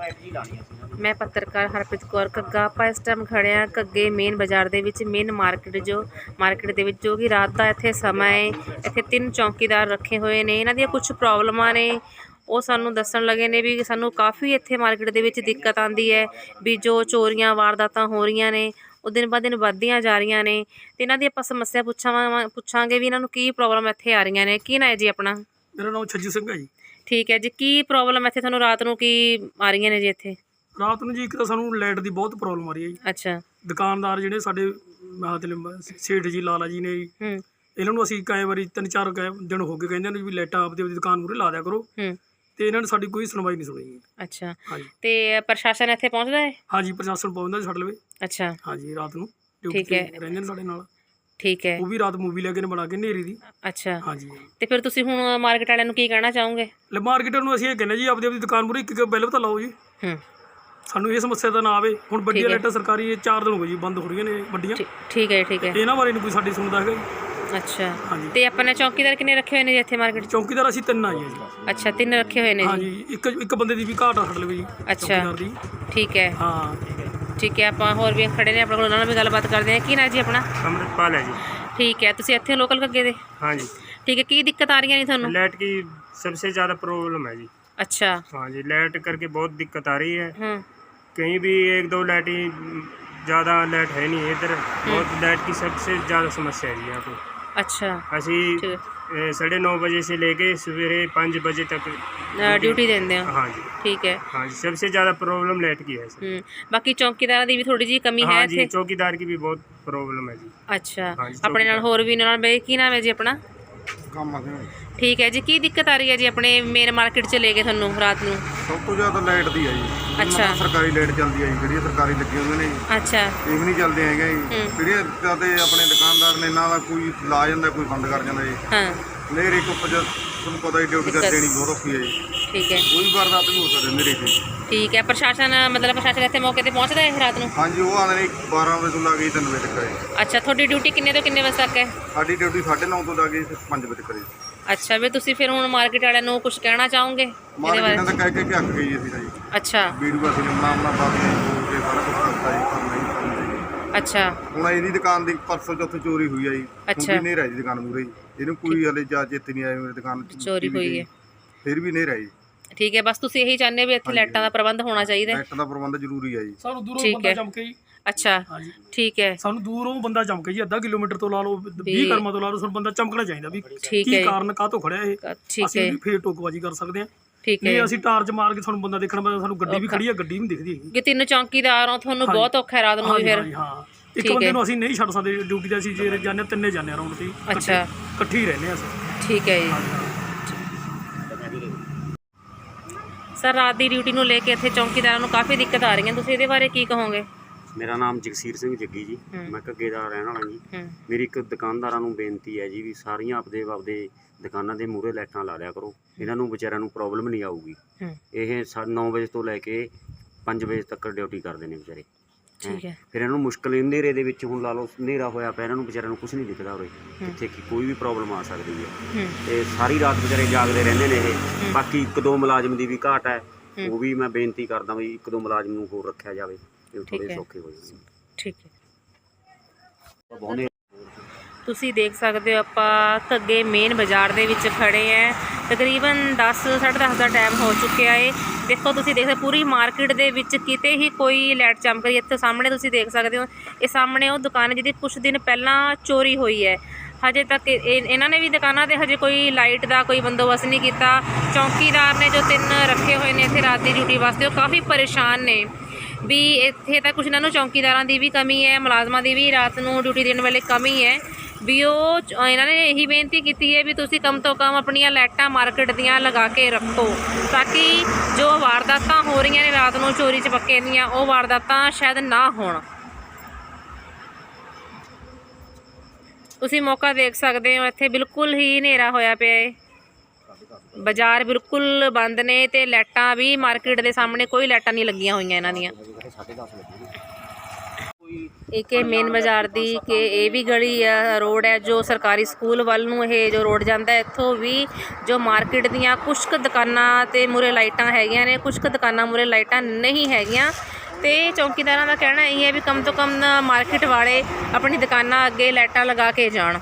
Pipe ਜੀ ਲਾਣੀ ਸੀ ਇਹਨਾਂ ਮੈਂ ਪੱਤਰਕਾਰ ਹਰਪ੍ਰੀਤ ਕੌਰ ਕੱਗਾ ਆਪਾਂ ਇਸ ਟਾਈਮ ਖੜੇ ਹਾਂ ਕੱਗੇ ਮੇਨ ਬਾਜ਼ਾਰ ਦੇ ਵਿੱਚ ਮੇਨ ਮਾਰਕੀਟ ਜੋ ਮਾਰਕੀਟ ਦੇ ਵਿੱਚ ਜੋ ਕਿ ਰਾਤ ਦਾ ਇੱਥੇ ਸਮਾਂ ਹੈ। ਇੱਥੇ ਤਿੰਨ ਚੌਕੀਦਾਰ ਰੱਖੇ ਹੋਏ ਨੇ। ਇਹਨਾਂ ਦੀਆਂ ਕੁਝ ਪ੍ਰੋਬਲਮਾਂ ਨੇ। ਉਹ ਸਾਨੂੰ ਦੱਸਣ ਲੱਗੇ ਨੇ ਵੀ ਸਾਨੂੰ ਕਾਫੀ ਇੱਥੇ ਮਾਰਕੀਟ ਦੇ ਵਿੱਚ ਦਿੱਕਤ ਆਂਦੀ ਹੈ ਵੀ ਜੋ ਚੋਰੀਆਂ ਵਾਰਦਾਤਾਂ ਹੋ ਰਹੀਆਂ ਨੇ ਉਹ ਦਿਨ ਬਾਅਦ ਦਿਨ ਵੱਧਦੀਆਂ ਜਾ ਰਹੀਆਂ ਨੇ। ਤੇ ਇਹਨਾਂ ਦੀ ਆਪਾਂ ਸਮੱਸਿਆ ਪੁੱਛਾਂ ਪੁੱਛਾਂਗੇ ਵੀ ਇਹਨਾਂ ਨੂੰ ਕੀ ਪ੍ਰੋਬਲਮ ਇੱਥੇ ਆ ਰਹੀਆਂ ਨੇ। ਕੀ ਨਾ ਹੈ ਜੀ ਆਪਣਾ? ਮੇਰਾ ਨਾਮ ਛੱਜੀ ਸਿੰਘ ਹੈ ਜੀ। ਠੀਕ ਹੈ ਜੀ ਕੀ ਪ੍ਰੋਬਲਮ ਇੱਥੇ ਤੁਹਾਨੂੰ ਰਾਤ ਨੂੰ ਕੀ ਆ ਰਹੀਆਂ ਨੇ ਜੀ ਇੱਥੇ? ਰਾਤ ਨੂੰ ਜੀ ਇੱਕ ਤਾਂ ਸਾਨੂੰ ਲਾਈਟ ਦੀ ਬਹੁਤ ਪ੍ਰੋਬਲਮ ਆ ਰਹੀ ਹੈ ਜੀ। ਅੱਛਾ। ਦੁਕਾਨਦਾਰ ਜਿਹੜੇ ਸਾਡੇ ਮਤਲਬ ਸੇਠ ਜੀ ਲਾਲਾ ਜੀ ਨੇ ਜੀ। ਹੂੰ। ਇਹਨਾਂ ਨੂੰ ਅਸੀਂ ਕਈ ਵਾਰੀ ਤਿੰਨ ਚਾਰ ਕਈ ਦਿਨ ਹੋ ਗਏ ਕਹਿੰਦੇ ਨੇ ਵੀ ਲਾਈਟਾਂ ਆਪਦੀ ਆਪਦੀ ਦੁਕਾਨ ਮੂਰੇ ਲਾ ਦਿਆ ਕਰੋ। ਹੂੰ। ਤੇ ਇਹਨਾਂ ਨੇ ਸਾਡੀ ਕੋਈ ਸੁਣਵਾਈ ਨਹੀਂ ਸੁਣੀ ਜੀ। ਅੱਛਾ। ਹਾਂਜੀ। ਤੇ ਪ੍ਰਸ਼ਾਸਨ ਇੱਥੇ ਪਹੁੰਚਦਾ ਹੈ? ਹਾਂਜੀ ਪ੍ਰਸ਼ਾਸਨ ਪਹੁੰਚਦਾ ਜੀ ਸਾਡੇ ਲਵੇ ਅੱਛਾ। ਹਾਂਜੀ ਰਾਤ ਨੂੰ ਠੀਕ ਡਿਊਟੀ ਹੈ। ਰਹਿੰਦੇ ਨੇ ਸਾਡੇ ਨਾਲ। ਠੀਕ ਹੈ। ਉਹ ਵੀ ਰਾਤ ਮੂਵੀ ਲੈ ਕੇ ਨੇ ਬਣਾ ਕੇ ਨੇਰੀ ਦੀ। ਅੱਛਾ। ਹਾਂਜੀ। ਤੇ ਫਿਰ ਤੁਸੀਂ ਹੁਣ ਮਾਰਕੀਟ ਵਾਲਿਆਂ ਨੂੰ ਕੀ ਕਹਿਣਾ ਚਾਹੋਗੇ? ਲੈ ਮਾਰਕੀਟਰ ਨੂੰ ਅਸੀਂ ਇਹ ਕਹਿੰਦੇ ਜੀ ਆਪਦੀ ਆਪਦੀ ਦੁਕਾਨ ਮੂਰੇ ਇੱਕ ਇੱਕ ਬਿੱਲ ਤਾਂ ਲਾਓ ਜੀ। ਹੂੰ। ਸਾਨੂੰ ਇਹ ਸਮੱਸਿਆ ਤਾਂ ਨਾ ਆਵੇ। ਹੁਣ ਵੱਡੀਆਂ। ਲਾਈਟਾਂ ਸਰਕਾਰੀ ਇਹ 4 ਦਿਨ ਹੋ ਗਏ ਜੀ ਬੰਦ ਹੋ ਰਹੀਆਂ ਨੇ ਵੱਡੀਆਂ। ਠੀਕ ਹੈ ਠੀਕ ਹੈ। ਇਹਨਾਂ ਬਾਰੇ ਨਹੀਂ ਕੋਈ ਸਾਡੀ ਸੁਣਦਾ ਹੈਗਾ ਜੀ। ਅੱਛਾ। ਤੇ ਆਪਣੇ ਚੌਕੀਦਾਰ ਕਿੰਨੇ ਰੱਖੇ ਹੋਏ ਨੇ ਇੱਥੇ ਮਾਰਕੀਟ ਚੌਕੀਦਾਰ ਅਸੀਂ ਤਿੰਨ ਆਏ ਜੀ। ਅੱਛਾ ਤਿੰਨ ਰੱਖੇ ਹੋਏ ਨੇ ਜੀ। ਹਾਂਜੀ ਇੱਕ ਇੱਕ ਬੰਦੇ ਦੀ ਵੀ ਘਾਟ ਆ ਸਾਡੇ ਲਈ ਜੀ ਅੱਛਾ। ਚੌਕੀਦਾਰ ਦੀ। ਠੀਕ ਹੈ। ਹਾਂ। ਠੀਕ ਹੈ ਆਪਾਂ ਹੋਰ ਵੀ ਖੜੇ ਨੇ ਆਪਣੇ ਕੋਲ ਉਹਨਾਂ ਨਾਲ ਵੀ ਗੱਲਬਾਤ ਕਰਦੇ ਹਾਂ ਕੀ ਨਾ ਜੀ ਆਪਣਾ अमृतपाल है जी ਠੀਕ ਹੈ ਤੁਸੀਂ ਇੱਥੇ ਲੋਕਲ ਕੱਗੇ ਦੇ हाँ जी ਠੀਕ ਹੈ ਕੀ ਦਿੱਕਤ ਆ ਰਹੀਆਂ ਨੇ ਤੁਹਾਨੂੰ लाइट की सबसे ज़्यादा प्रॉब्लम है जी ਅੱਛਾ हाँ जी लाइट करके बहुत दिक्कत आ रही है ਹੂੰ कहीं भी एक दो लाइट ही ज़्यादा लाइट है नहीं इधर बहुत लाइट की सबसे ज़्यादा समस्या है जी यहाँ पे ਅੱਛਾ ਅਸੀਂ ਠੀਕ अ, साढ़े नौ बजे से लेके सवेरे पाँच बजे तक ਹੈ ਡਿਊਟੀ ਦਿੰਦੇ ਹੋ हाँ जी ਠੀਕ ਹੈ हाँ जी सबसे ज़्यादा प्रॉब्लम लाइट की है सर ਹੂੰ ਬਾਕੀ ਚੌਕੀਦਾਰਾਂ ਦੀ ਵੀ ਥੋੜੀ ਜਿਹੀ ਕਮੀ ਹੈ हाँ जी ਇੱਥੇ चौकीदार की भी बहुत प्रॉब्लम है जी ਅੱਛਾ ਹਾਂ ਜੀ, ਆਪਣੇ ਨਾਲ ਹੋਰ ਵੀ ਨਾਲ ਬਈ ਕੀ ਨਾਮ ਹੈ ਜੀ ਆਪਣਾ ਕੰਮ ਆ ਠੀਕ ਹੈ ਜੀ ਕੀ ਦਿੱਕਤ ਆ ਰਹੀ ਹੈ ਜੀ ਆਪਣੇ ਮੇਨ ਮਾਰਕੀਟ ਚ ਲੈ ਕੇ ਤੁਹਾਨੂੰ ਰਾਤ ਨੂੰ? ਸਭ ਤੋਂ ਜ਼ਿਆਦਾ ਲਾਈਟ ਦੀ ਆ ਜੀ। ਅੱਛਾ। ਮਤਲਬ ਸਰਕਾਰੀ ਲਾਈਟ ਚੱਲਦੀ ਆ ਜੀ ਜਿਹੜੀਆਂ ਸਰਕਾਰੀ ਲੱਗੀਆਂ ਹੁੰਦੀਆਂ ਨੇ ਜੀ। ਅੱਛਾ। ਇਹ ਵੀ ਨਹੀਂ ਚੱਲਦੇ ਹੈਗੇ ਜੀ। ਹੂੰ। ਜਿਹੜੀਆਂ ਤੇ ਆਪਣੇ ਦੁਕਾਨਦਾਰ ਨੇ ਦਾ ਕੋਈ ਲਾ ਜਾਂਦਾ ਕੋਈ ਬੰਦ ਕਰ ਜਾਂਦਾ ਜੀ। ਹਾਂ। ਨੇਰੇ ਧੁੱਪ ਜਦ ਤੁਹਾਨੂੰ ਪਤਾ ਹੀ ਡਿਊਟੀ ਕਰ ਦਿੱਕਤ। ਦੇਣੀ ਬਹੁਤ ਔਖੀ ਹੈ ਜੀ। ਠੀਕ ਹੈ। ਕੋਈ ਵਾਰਦਾਤ ਨਹੀਂ ਹੋ ਸਕਦੀ ਨੇਰੇ ਤੇ ਠੀਕ ਹੈ ਪ੍ਰਸ਼ਾਸਨ ਮਤਲਬ ਪ੍ਰਸ਼ਾਸਨ ਇੱਥੇ ਮੌਕੇ ਤੇ ਪਹੁੰਚਦਾ ਹੈ ਰਾਤ ਨੂੰ? ਹਾਂਜੀ ਉਹ ਆਉਂਦੇ ਨੇ 12 ਵਜੇ ਤੋਂ ਲਾ ਕੇ 3 ਵਜੇ ਤੱਕ ਹੈ। ਅੱਛਾ ਤੁਹਾਡੀ ਡਿਊਟੀ ਕਿੰਨੇ ਤੋਂ ਕਿੰਨੇ ਵਜੇ ਤੱਕ ਹੈ? ਸਾਡੀ ਡਿਊਟੀ 9:30 ਤੋਂ ਲਾ ਕੇ 5 ਵਜੇ ਤੱਕ ਹੈ। ਅੱਛਾ ਵੀ ਤੁਸੀਂ ਫਿਰ ਹੁਣ ਮਾਰਕੀਟ ਵਾਲਿਆਂ ਨੂੰ ਕੁਝ ਕਹਿਣਾ ਚਾਹੋਗੇ? ਇਹਦੇ ਮਾਰਕੀਟਾਂ ਬਾਰੇ? ਦਾ ਕਹਿ ਕੇ ਕਿ ਅੱਕ ਗਈ ਅਸੀਂ ਤਾਂ ਜੀ। ਅੱਛਾ। ਵੀਡੀਓ ਅਸੀਂ ਨੇ ਬਣਾ ਪਾ ਕੇ ਬੋਲ ਕੇ ਸਾਰਾ ਕੁਝ ਕਰਤਾ ਜੀ ਪਰ ਨਹੀਂ ਸੁਣਦੇ ਜੀ ਅੱਛਾ। ਹੁਣ ਇਹਦੀ ਦੁਕਾਨ ਦੀ ਪਰਸੋਂ ਚੌਥੇ ਚੋਰੀ ਹੋਈ ਆ ਜੀ। ਅੱਛਾ। ਵੀ ਨੇਰਾ ਜੀ ਦੁਕਾਨ ਮੂਰੇ ਇਹਨੂੰ ਕੋਈ ਹਲੇ ਜਾ ਚੇਤੇ ਨਹੀਂ ਆਇਆ ਮੇਰੀ ਦੁਕਾਨ ਚ ਚੋਰੀ ਵੀ ਹੋਈ। ਹੈ। ਫਿਰ ਵੀ ਨੇਰਾ ਜੀ। ਠੀਕ ਹੈ ਬਸ ਤੁਸੀਂ ਇਹੀ ਚਾਹੁੰਦੇ ਹੋ ਵੀ ਇੱਥੇ ਲਾਈਟਾਂ ਦਾ ਪ੍ਰਬੰਧ ਹੋਣਾ ਚਾਹੀਦਾ ਹੈ? ਲਾਈਟ ਦਾ ਪ੍ਰਬੰਧ ਜ਼ਰੂਰੀ ਆ ਜੀ। ਸਾਨੂੰ ਦੂਰੋਂ ਠੀਕ ਬੰਦਾ ਹੈ। ਚਮਕੇ ਜੀ। ਅੱਛਾ ਹਾਂਜੀ। ਠੀਕ ਹੈ। ਸਾਨੂੰ ਦੂਰੋਂ ਬੰਦਾ ਚਮਕੇ ਜੀ ਅੱਧਾ ਕਿਲੋਮੀਟਰ ਤੋਂ ਲਾ ਲਓ 20 ਕਰਮਾਂ ਤੋਂ ਲਾ ਲਓ ਸਾਨੂੰ ਬੰਦਾ ਚਮਕਣਾ ਚਾਹੀਦਾ ਵੀ ਠੀਕ ਹੈ ਕੀ ਕਾਰਨ ਕਾਹ ਤੋਂ ਖੜਿਆ ਇਹ? ਠੀਕ ਅਸੀਂ ਹੈ। ਵੀ ਫੇਰ ਟੋਕਵਾਜੀ ਕਰ ਸਕਦੇ ਹਾਂ। ਠੀਕ ਹੈ। ਨਹੀਂ ਅਸੀਂ ਟਾਰਚ ਮਾਰ ਕੇ ਸਾਨੂੰ ਬੰਦਾ ਦੇਖਣਾ ਪੈਂਦਾ ਸਾਨੂੰ ਗੱਡੀ ਵੀ ਖੜੀ ਆ ਗੱਡੀ ਵੀ ਨਹੀਂ ਦਿਖਦੀ ਹੈਗੀ। ਕਿ ਤਿੰਨ ਚੌਕੀਦਾਰ ਹੋ ਤੁਹਾਨੂੰ ਬਹੁਤ ਔਖਾ ਹੈ ਰਾਤ ਨੂੰ ਵੀ ਹਾਂਜੀ ਫਿਰ। ਹਾਂਜੀ ਹਾਂ। ਇੱਕ ਬੰਦੇ ਹੈ। ਨੂੰ ਅਸੀਂ ਨਹੀਂ ਛੱਡ ਸਕਦੇ ਡਿਊਟੀ ਤੇ ਅਸੀਂ ਜੇ ਜਾਂਦੇ ਹਾਂ, ਤਿੰਨੇ ਜਾਂਦੇ ਰੌਂਡ ਤੇ ਇਕੱਠੇ- ਅੱਛਾ। ਇਕੱਠੇ ਹੀ ਰਹਿੰਦੇ ਹਾਂ ਅਸੀਂ। ਠੀਕ ਹੈ ਜੀ। ਸਰ ਰਾਤ ਦੀ ਡਿਊਟੀ ਨੂੰ ਲੈ ਕੇ ਇੱਥੇ ਚੌਕੀਦਾਰਾਂ ਨੂੰ ਕਾਫੀ ਦਿੱਕਤ ਆ ਰਹੀਆਂ। ਤੁਸੀਂ ਇਹਦੇ ਬਾਰੇ ਕੀ ਕਹੋਗੇ? ਮੇਰਾ ਨਾਮ ਜਗਸੀਰ ਸਿੰਘ ਜੱਗੀ ਜੀ। ਮੈਂ ਘੱਗੇ ਦਾ ਰਹਿਣ ਵਾਲਾ ਜੀ। ਹੂੰ। ਮੇਰੀ ਇੱਕ ਦੁਕਾਨਦਾਰਾਂ ਨੂੰ ਬੇਨਤੀ ਹੈ ਜੀ ਵੀ ਸਾਰੀਆਂ ਆਪਦੇ ਆਪਦੇ ਦੁਕਾਨਾਂ ਦੇ ਮੂਹਰੇ ਲਾਈਟਾਂ ਲਾ ਲਿਆ ਕਰੋ। ਇਹਨਾਂ ਨੂੰ ਵਿਚਾਰਿਆਂ ਨੂੰ ਪ੍ਰੋਬਲਮ ਨਹੀਂ ਆਊਗੀ। ਹੂੰ। ਇਹ 9 ਵਜੇ ਤੋਂ ਲੈ ਕੇ 5 ਵਜੇ ਤੱਕ ਡਿਊਟੀ ਕਰਦੇ ਨੇ ਵਿਚਾਰੇ। ਠੀਕ ਹੈ। ਫਿਰ ਇਹਨਾਂ ਨੂੰ ਮੁਸ਼ਕਲ ਹਨੇਰੇ ਦੇ ਵਿੱਚ ਹੁਣ ਲਾ ਲਓ ਹਨੇਰਾ ਹੋਇਆ ਪਿਆ ਇਹਨਾਂ ਨੂੰ ਵਿਚਾਰਿਆਂ ਨੂੰ ਕੁਝ ਨਹੀਂ ਦਿਖਦਾ ਉਰੇ। ਇੱਥੇ ਕੀ ਕੋਈ ਵੀ ਪ੍ਰੋਬਲਮ ਆ ਸਕਦੀ ਹੈ। ਤੇ ਸਾਰੀ ਰਾਤ ਵਿਚਾਰੇ ਜਾਗਦੇ ਰਹਿੰਦੇ ਨੇ ਇਹ। ਬਾਕੀ ਇੱਕ ਦੋ ਮੁਲਾਜ਼ਮ ਦੀ ਵੀ ਘਾਟ ਹੈ। ਉਹ ਵੀ ਮੈਂ ਬੇਨਤੀ ਕਰਦਾ ਵੀ ਇੱਕ ਦੋ ਮੁਲਾਜ਼ਮ ਨੂੰ ਹੋਰ ਰੱਖਿਆ ਜਾਵੇ ਠੀਕ ਥੋੜੇ। ਸੌਖੇ ਹੋ ਜਾਣ। ਠੀਕ ਹੈ। ਤੁਸੀਂ ਦੇਖ ਸਕਦੇ ਹੋ ਆਪਾਂ ਘੱਗੇ ਮੇਨ ਬਾਜ਼ਾਰ ਦੇ ਵਿੱਚ ਖੜੇ ਆ ਤਕਰੀਬਨ 10 10:30 ਦਾ ਟਾਈਮ ਹੋ ਚੁੱਕਿਆ ਏ। ਦੇਖੋ ਤੁਸੀਂ ਦੇਖ ਸਕਦੇ ਪੂਰੀ ਮਾਰਕੀਟ ਦੇ ਵਿੱਚ ਕਿਤੇ ਹੀ ਕੋਈ ਲਾਈਟ ਚਮਕ ਰਹੀ ਹੈ ਇੱਥੇ ਸਾਹਮਣੇ ਤੁਸੀਂ ਦੇਖ ਸਕਦੇ ਹੋ, ਇਹ ਸਾਹਮਣੇ ਉਹ ਦੁਕਾਨ ਹੈ ਜਿਹਦੀ ਕੁਝ ਦਿਨ ਪਹਿਲਾਂ ਚੋਰੀ ਹੋਈ ਹੈ ਹਜੇ ਤੱਕ ਇਹ- ਇਹ- ਇਹਨਾਂ ਨੇ ਵੀ ਦੁਕਾਨਾਂ ਤੇ ਹਜੇ ਕੋਈ ਲਾਈਟ ਦਾ ਕੋਈ ਬੰਦੋਬਸਤ ਨਹੀਂ ਕੀਤਾ। ਚੌਕੀਦਾਰ ਨੇ ਜੋ ਤਿੰਨ ਰੱਖੇ ਹੋਏ ਨੇ ਇੱਥੇ ਰਾਤ ਦੀ ਡਿਊਟੀ ਵਾਸਤੇ, ਉਹ ਕਾਫੀ ਪਰੇਸ਼ਾਨ ਨੇ। ਵੀ ਇੱਥੇ ਤਾਂ ਕੁਝ ਇਹਨਾਂ ਨੂੰ ਚੌਕੀਦਾਰਾਂ ਦੀ ਵੀ ਕਮੀ ਹੈ ਮੁਲਾਜ਼ਮਾਂ ਦੀ ਵੀ ਰਾਤ ਨੂੰ ਡਿਊਟੀ ਦੇਣ ਵਾਲੇ ਕਮੀ ਹੈ ਵੀ ਉਹ ਇਹਨਾਂ ਨੇ ਇਹੀ ਬੇਨਤੀ ਕੀਤੀ ਹੈ ਵੀ ਤੁਸੀਂ ਕਮ ਤੋਂ ਕਮ ਆਪਣੀਆਂ ਲਾਈਟਾਂ ਮਾਰਕੀਟ ਦੀਆਂ ਲਗਾ ਕੇ ਰੱਖੋ, ਤਾਂ ਕਿ ਜੋ ਵਾਰਦਾਤਾਂ ਹੋ ਰਹੀਆਂ ਨੇ ਰਾਤ ਨੂੰ ਚੋਰੀ ਚਪੱਕੇ ਦੀਆਂ, ਉਹ ਵਾਰਦਾਤਾਂ ਸ਼ਾਇਦ ਨਾ ਹੋਣ। ਤੁਸੀਂ ਮੌਕਾ ਦੇਖ ਸਕਦੇ ਹੋ, ਇੱਥੇ ਬਿਲਕੁਲ ਹੀ ਹਨੇਰਾ ਹੋਇਆ ਪਿਆ ਹੈ ਬਾਜ਼ਾਰ ਬਿਲਕੁਲ ਬੰਦ ਨੇ ਤੇ ਲਾਈਟਾਂ ਵੀ ਮਾਰਕੀਟ ਦੇ ਸਾਹਮਣੇ ਕੋਈ ਲਾਈਟਾਂ ਨਹੀਂ ਲੱਗੀਆਂ ਹੋਈਆਂ ਇਹਨਾਂ ਦੀਆਂ। ਇੱਕ ਇਹ ਮੇਨ ਬਾਜ਼ਾਰ ਦੀ ਕਿ ਇਹ ਵੀ ਗਲੀ ਆ, ਰੋਡ ਹੈ, ਜੋ ਸਰਕਾਰੀ ਸਕੂਲ ਵੱਲ ਨੂੰ ਇਹ ਜੋ ਰੋਡ ਜਾਂਦਾ, ਇੱਥੋਂ ਵੀ ਜੋ ਮਾਰਕੀਟ ਦੀਆਂ ਕੁਝ ਕੁ ਦੁਕਾਨਾਂ ਤੇ ਮੂਰੇ ਲਾਈਟਾਂ ਹੈਗੀਆਂ ਨੇ ਕੁਝ ਕੁ ਦੁਕਾਨਾਂ ਮੂਰੇ ਲਾਈਟਾਂ ਨਹੀਂ ਹੈਗੀਆਂ। ਤੇ ਚੌਕੀਦਾਰਾਂ ਦਾ ਕਹਿਣਾ ਇਹ ਹੈ ਵੀ ਕਮ ਤੋਂ ਕਮ ਮਾਰਕੀਟ ਵਾਲੇ ਆਪਣੀ ਦੁਕਾਨਾਂ ਅੱਗੇ ਲਾਈਟਾਂ ਲਗਾ ਕੇ ਜਾਣ।